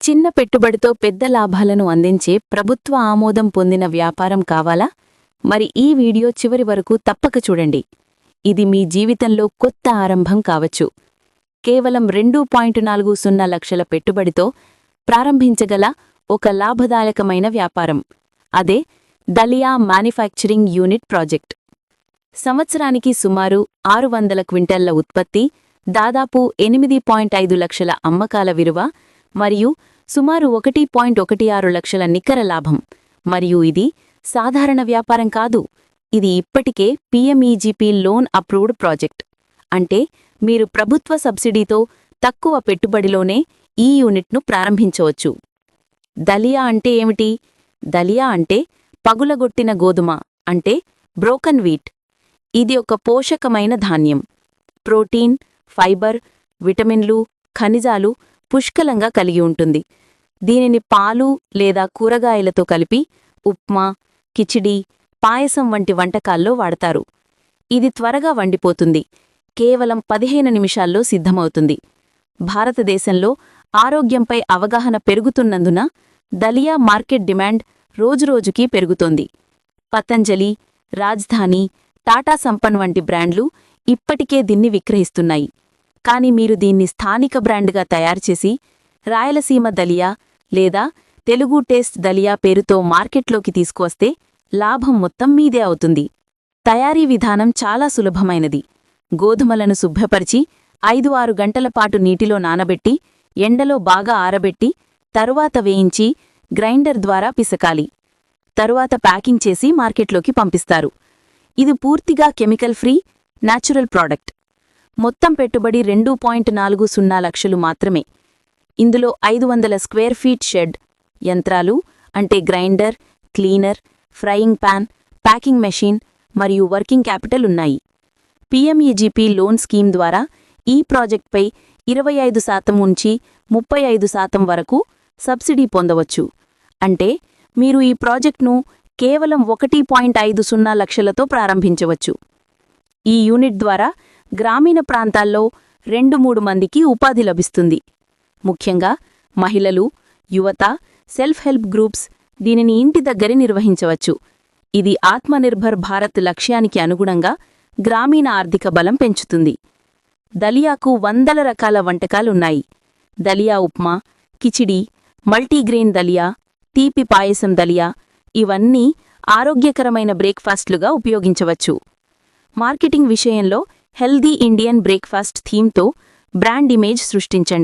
చిన్న పెట్టుబడితో పెద్ద లాభాలను అందించే ప్రభుత్వ ఆమోదం పొందిన వ్యాపారం కావాలా? మరి ఈ వీడియో చివరి వరకు తప్పక చూడండి. ఇది మీ జీవితంలో కొత్త ఆరంభం కావచ్చు. కేవలం రెండు పాయింట్ నాలుగు సున్నా లక్షల పెట్టుబడితో ప్రారంభించగల ఒక లాభదాయకమైన వ్యాపారం. అదే దలియా మ్యానుఫ్యాక్చరింగ్ యూనిట్ ప్రాజెక్ట్. సంవత్సరానికి సుమారు ఆరు వందల క్వింటళ్ళ ఉత్పత్తి దాదాపు ఎనిమిది పాయింట్ ఐదు లక్షల అమ్మకాల విలువ మరియు సుమారు ఒకటి పాయింట్ ఒకటి ఆరు లక్షల నికర లాభం. మరియు ఇది సాధారణ వ్యాపారం కాదు. ఇది ఇప్పటికే పీఎంఈజీపీ లోన్ అప్రూవ్డ్ ప్రాజెక్ట్. అంటే మీరు ప్రభుత్వ సబ్సిడీతో తక్కువ పెట్టుబడిలోనే ఈ యూనిట్ను ప్రారంభించవచ్చు. దలియా అంటే ఏమిటి? దలియా అంటే పగులగొట్టిన గోధుమ అంటే బ్రోకన్ వీట్. ఇది ఒక పోషకమైన ధాన్యం. ప్రోటీన్ ఫైబర్ విటమిన్లు ఖనిజాలు పుష్కలంగా కలిగి ఉంటుంది. దీనిని పాలు లేదా కూరగాయలతో కలిపి ఉప్మా కిచిడి పాయసం వంటి వంటకాల్లో వాడతారు. ఇది త్వరగా వండిపోతుంది. కేవలం పదిహేను నిమిషాల్లో సిద్ధమవుతుంది. భారతదేశంలో ఆరోగ్యంపై అవగాహన పెరుగుతున్నందున దలియా మార్కెట్ డిమాండ్ రోజురోజుకీ పెరుగుతోంది. పతంజలి రాజధాని టాటా సంపన్ వంటి బ్రాండ్లు ఇప్పటికే దీన్ని విక్రయిస్తున్నాయి. కానీ మీరు దీన్ని స్థానిక బ్రాండ్గా తయారుచేసి రాయలసీమ దలియా లేదా తెలుగు టేస్ట్ దలియా పేరుతో మార్కెట్లోకి తీసుకువస్తే లాభం మొత్తం మీదే అవుతుంది. తయారీ విధానం చాలా సులభమైనది. గోధుమలను శుభ్రపరిచి ఐదు ఆరు గంటల పాటు నీటిలో నానబెట్టి ఎండలో బాగా ఆరబెట్టి తరువాత వేయించి గ్రైండర్ ద్వారా పిసకాలి. తరువాత ప్యాకింగ్ చేసి మార్కెట్లోకి పంపిస్తారు. ఇది పూర్తిగా కెమికల్ ఫ్రీ నాచురల్ ప్రోడక్ట్. మొత్తం పెట్టుబడి రెండు పాయింట్ నాలుగు సున్నా లక్షలు మాత్రమే. ఇందులో ఐదు వందల స్క్వేర్ ఫీట్ షెడ్ యంత్రాలు అంటే grinder cleaner frying pan packing machine మరియు వర్కింగ్ క్యాపిటల్ ఉన్నాయి. పీఎంఈజీపీ లోన్ స్కీమ్ ద్వారా ఈ ప్రాజెక్ట్పై ఇరవై ఐదు శాతం ఉంచి ముప్పై ఐదు శాతం వరకు సబ్సిడీ పొందవచ్చు. అంటే మీరు ఈ ప్రాజెక్ట్ను కేవలం ఒకటి పాయింట్ ఐదు సున్నా లక్షలతో ప్రారంభించవచ్చు. ఈ యూనిట్ ద్వారా గ్రామీణ ప్రాంతాల్లో రెండు మూడు మందికి ఉపాధి లభిస్తుంది. ముఖ్యంగా మహిళలు యువత సెల్ఫ్ హెల్ప్ గ్రూప్స్ దీనిని ఇంటి దగ్గరే నిర్వహించవచ్చు. ఇది ఆత్మనిర్భర్ భారత్ లక్ష్యానికి అనుగుణంగా గ్రామీణ ఆర్థిక బలం పెంచుతుంది. దలియాకు వందల రకాల వంటకాలున్నాయి. దలియా ఉప్మా కిచిడి మల్టీగ్రెయిన్ దలియా తీపి పాయసం దలియా ఇవన్నీ ఆరోగ్యకరమైన బ్రేక్ఫాస్ట్లుగా ఉపయోగించవచ్చు. మార్కెటింగ్ విషయంలో హెల్దీ ఇండియన్ బ్రేక్ఫాస్ట్ థీమ్తో బ్రాండ్ ఇమేజ్ సృష్టించండి.